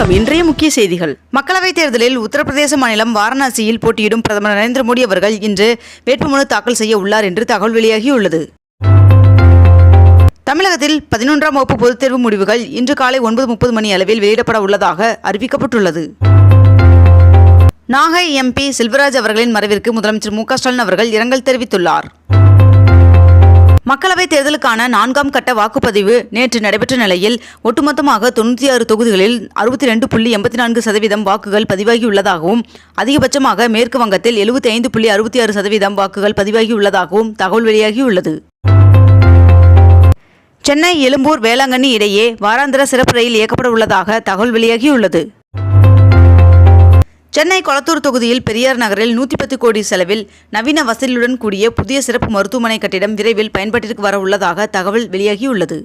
வணக்கம். இன்றைய முக்கிய செய்திகள். மக்களவைத் தேர்தலில் உத்தரப்பிரதேச மாநிலம் வாரணாசியில் போட்டியிடும் பிரதமர் நரேந்திர மோடி அவர்கள் இன்று வேட்புமனு தாக்கல் செய்ய உள்ளார் என்று தகவல் வெளியாகியுள்ளது. தமிழகத்தில் பதினொன்றாம் வகுப்பு பொதுத் தேர்வு முடிவுகள் இன்று காலை ஒன்பது முப்பது மணி அளவில் வெளியிடப்பட உள்ளதாக அறிவிக்கப்பட்டுள்ளது. நாகை எம்பி செல்வராஜ் அவர்களின் மறைவிற்கு முதலமைச்சர் மு க ஸ்டாலின் அவர்கள் இரங்கல் தெரிவித்துள்ளார். மக்களவைத் தேர்தலுக்கான நான்காம் கட்ட வாக்குப்பதிவு நேற்று நடைபெற்ற நிலையில் ஒட்டுமொத்தமாக தொண்ணூற்றி ஆறு தொகுதிகளில் அறுபத்தி ரெண்டு புள்ளி எண்பத்தி நான்கு சதவீதம் வாக்குகள் பதிவாகியுள்ளதாகவும் அதிகபட்சமாக மேற்கு வங்கத்தில் எழுபத்தி ஐந்து புள்ளி அறுபத்தி ஆறு சதவீதம் வாக்குகள் பதிவாகியுள்ளதாகவும் தகவல் வெளியாகியுள்ளது. சென்னை எழும்பூர் வேளாங்கண்ணி இடையே வாராந்திர சிறப்பு ரயில் இயக்கப்பட உள்ளதாக தகவல் வெளியாகியுள்ளது. சென்னை கொளத்தூர் தொகுதியில் பெரியார் நகரில் நூற்றி பத்து கோடி செலவில் நவீன வசதியுடன் கூடிய புதிய சிறப்பு மருத்துவமனை கட்டிடம் விரைவில் பயன்பாட்டிற்கு வர உள்ளதாக தகவல் வெளியாகியுள்ளது.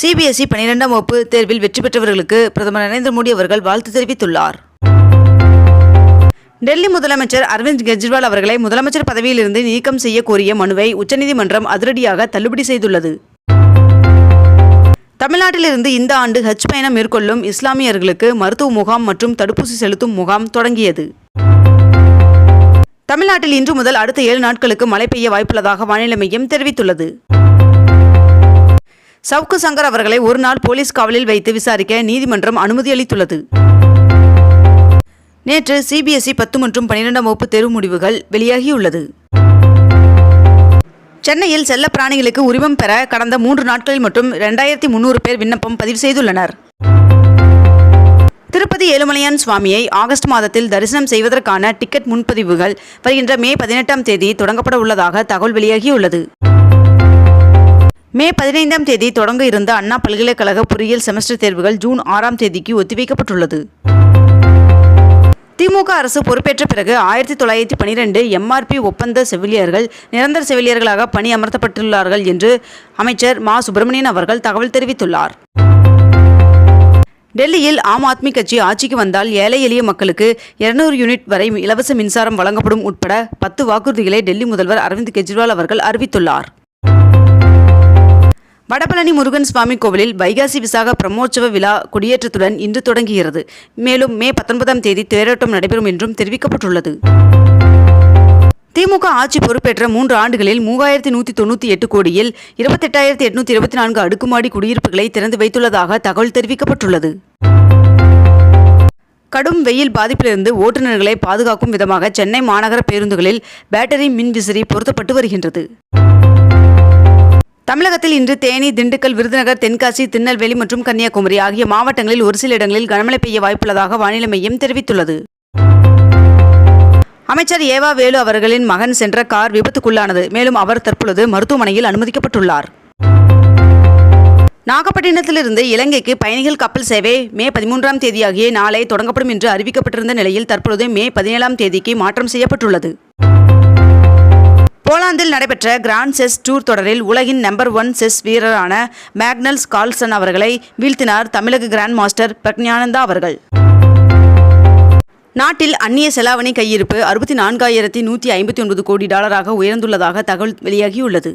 சிபிஎஸ்இ பனிரெண்டாம் வகுப்பு தேர்வில் வெற்றி பெற்றவர்களுக்கு பிரதமர் நரேந்திர மோடி அவர்கள் வாழ்த்து தெரிவித்துள்ளார். டெல்லி முதலமைச்சர் அரவிந்த் கெஜ்ரிவால் அவர்களை முதலமைச்சர் பதவியிலிருந்து நீக்கம் செய்ய கோரிய மனுவை உச்சநீதிமன்றம் அதிரடியாக தள்ளுபடி செய்துள்ளது. தமிழ்நாட்டிலிருந்து இந்த ஆண்டு ஹஜ் பயணம் மேற்கொள்ளும் இஸ்லாமியர்களுக்கு மருத்துவ முகாம் மற்றும் தடுப்பூசி செலுத்தும் முகாம் தொடங்கியது. தமிழ்நாட்டில் இன்று முதல் அடுத்த ஏழு நாட்களுக்கு மழை பெய்ய வாய்ப்புள்ளதாக வானிலை மையம் தெரிவித்துள்ளது. சவுக்கு சங்கர் அவர்களை ஒரு நாள் போலீஸ் காவலில் வைத்து விசாரிக்க நீதிமன்றம் அனுமதி அளித்துள்ளது. நேற்று சிபிஎஸ்இ பத்து மற்றும் பன்னிரெண்டாம் வகுப்பு தேர்வு முடிவுகள் வெளியாகியுள்ளது. சென்னையில் செல்ல பிராணிகளுக்கு உரிமம் பெற கடந்த மூன்று நாட்களில் மட்டும் இரண்டாயிரத்தி முன்னூறு பேர் விண்ணப்பம் பதிவு செய்துள்ளனர். திருப்பதி ஏழுமலையான் சுவாமியை ஆகஸ்ட் மாதத்தில் தரிசனம் செய்வதற்கான டிக்கெட் முன்பதிவுகள் வருகின்ற மே பதினெட்டாம் தேதி தொடங்கப்பட உள்ளதாக தகவல் வெளியாகியுள்ளது. மே பதினைந்தாம் தேதி தொடங்க இருந்த அண்ணா பல்கலைக்கழக பொறியியல் செமஸ்டர் தேர்வுகள் ஜூன் ஆறாம் தேதிக்கு ஒத்திவைக்கப்பட்டுள்ளது. திமுக அரசு பொறுப்பேற்ற பிறகு ஆயிரத்தி தொள்ளாயிரத்தி பனிரெண்டு எம்ஆர்பி ஒப்பந்த செவிலியர்கள் நிரந்தர செவிலியர்களாக பணி அமர்த்தப்பட்டுள்ளார்கள் என்று அமைச்சர் மா. சுப்பிரமணியன் அவர்கள் தகவல் தெரிவித்துள்ளார். டெல்லியில் ஆம் ஆத்மி கட்சி ஆட்சிக்கு வந்தால் ஏழை எளிய மக்களுக்கு இருநூறு யூனிட் வரை இலவச மின்சாரம் வழங்கப்படும் உட்பட பத்து வாக்குறுதிகளை டெல்லி முதல்வர் அரவிந்த் கெஜ்ரிவால் அவர்கள் அறிவித்துள்ளார். வடபழனி முருகன் சுவாமி கோவிலில் வைகாசி விசாக பிரம்மோற்சவ விழா கொடியேற்றத்துடன் இன்று தொடங்குகிறது. மேலும் மே பத்தொன்பதாம் தேதி தேரோட்டம் நடைபெறும் என்றும் தெரிவிக்கப்பட்டுள்ளது. திமுக ஆட்சி பொறுப்பேற்ற மூன்று ஆண்டுகளில் மூவாயிரத்தி நூற்றி தொண்ணூற்றி எட்டு கோடியில் இருபத்தெட்டாயிரத்தி எட்நூற்றி இருபத்தி நான்கு அடுக்குமாடி குடியிருப்புகளை திறந்து வைத்துள்ளதாக தகவல் தெரிவிக்கப்பட்டுள்ளது. கடும் வெயில் பாதிப்பிலிருந்து ஓட்டுநர்களை பாதுகாக்கும் விதமாக சென்னை மாநகர பேருந்துகளில் பேட்டரி மின்விசிறி பொருத்தப்பட்டு வருகின்றது. தமிழகத்தில் இன்று தேனி திண்டுக்கல் விருதுநகர் தென்காசி திருநெல்வேலி மற்றும் கன்னியாகுமரி ஆகிய மாவட்டங்களில் ஒரு சில இடங்களில் கனமழை பெய்ய வாய்ப்புள்ளதாக வானிலை மையம் தெரிவித்துள்ளது. அமைச்சர் ஏவா வேலு அவர்களின் மகன் சென்ற கார் விபத்துக்குள்ளானது. மேலும் அவர் தற்பொழுது மருத்துவமனையில் அனுமதிக்கப்பட்டுள்ளார். நாகப்பட்டினத்திலிருந்து இலங்கைக்கு பயணிகள் கப்பல் சேவை மே பதிமூன்றாம் தேதியாகிய நாளை தொடங்கப்படும் என்று அறிவிக்கப்பட்டிருந்த நிலையில் தற்பொழுது மே பதினேழாம் தேதிக்கு மாற்றம் செய்யப்பட்டுள்ளது. போலாந்தில் நடைபெற்ற கிராண்ட் செஸ் டூர் தொடரில் உலகின் நம்பர் ஒன் செஸ் வீரரான மேக்னல்ஸ் கால்சன் அவர்களை வீழ்த்தினார் தமிழக கிராண்ட் மாஸ்டர் பிரக்ஞானந்தா அவர்கள். நாட்டில் அந்நிய செலாவணி கையிருப்பு அறுபத்தி நான்காயிரத்தி நூற்றி ஐம்பத்தி ஒன்பது கோடி டாலராக உயர்ந்துள்ளதாக தகவல் வெளியாகியுள்ளது.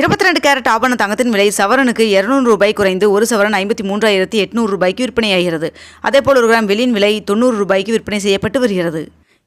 இருபத்தி ரெண்டு கேரட் ஆபண தங்கத்தின் விலை சவரனுக்கு இருநூறு ரூபாய் குறைந்து ஒரு சவரன் ஐம்பத்தி மூன்றாயிரத்தி எட்நூறு ரூபாய்க்கு விற்பனையாகிறது. அதேபோல் ஒரு கிராம் வெளியின் விலை தொண்ணூறு ரூபாய்க்கு விற்பனை செய்யப்பட்டு வருகிறது.